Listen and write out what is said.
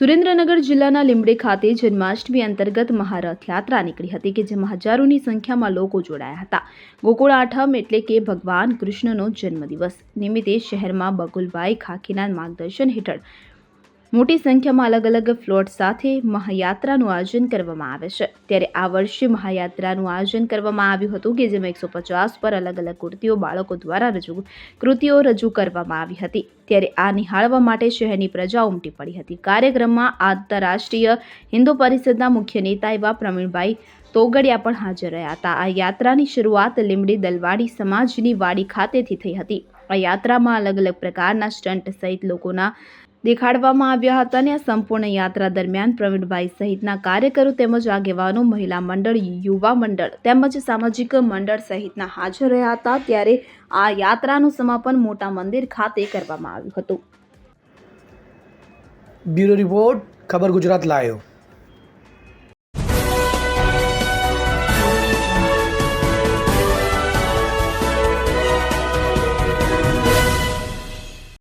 સુરેન્દ્રનગર જિલ્લાના લીંબડી ખાતે જન્માષ્ટમી અંતર્ગત મહારથ યાત્રા નીકળી હતી કે જેમાં હજારોની સંખ્યામાં લોકો જોડાયા હતા. ગોકુળ આઠમ એટલે કે ભગવાન કૃષ્ણનો જન્મદિવસ. નિમિત્તે શહેરમાં બકુલભાઈ ખાખીના માર્ગદર્શન હેઠળ મોટી સંખ્યામાં અલગ અલગ ફ્લોટ સાથે મહાયાત્રાનું આયોજન કરવામાં આવે છે. ત્યારે આ વર્ષે મહાયાત્રાનું આયોજન કરવામાં આવ્યું હતું કે જેમાં એકસો પચાસ પર અલગ અલગ કૃતિઓ બાળકો દ્વારા રજૂ, કૃતિઓ રજૂ કરવામાં આવી હતી. ત્યારે આ નિહાળવા માટે શહેરની પ્રજા ઉમટી પડી હતી. કાર્યક્રમમાં આંતરરાષ્ટ્રીય હિન્દુ પરિષદના મુખ્ય નેતા એવા પ્રવીણભાઈ તોગડિયા પણ હાજર રહ્યા હતા. આ યાત્રાની શરૂઆત લીમડી દલવાડી સમાજની વાડી ખાતેથી થઈ હતી. આ યાત્રામાં અલગ અલગ પ્રકારના સ્ટન્ટ સહિત લોકોના દેખાડવામાં આવ્યા હતા અને આ સંપૂર્ણ યાત્રા દરમિયાન પ્રવીણભાઈ સહિતના કાર્યકરો તેમજ આગેવાનો, મહિલા મંડળ, યુવા મંડળ તેમજ સામાજિક મંડળ સહિતના હાજર રહ્યા હતા. ત્યારે આ યાત્રાનું સમાપન મોટા મંદિર ખાતે કરવામાં આવ્યું હતું. બ્યુરો રિપોર્ટ, ખબર ગુજરાત લાયો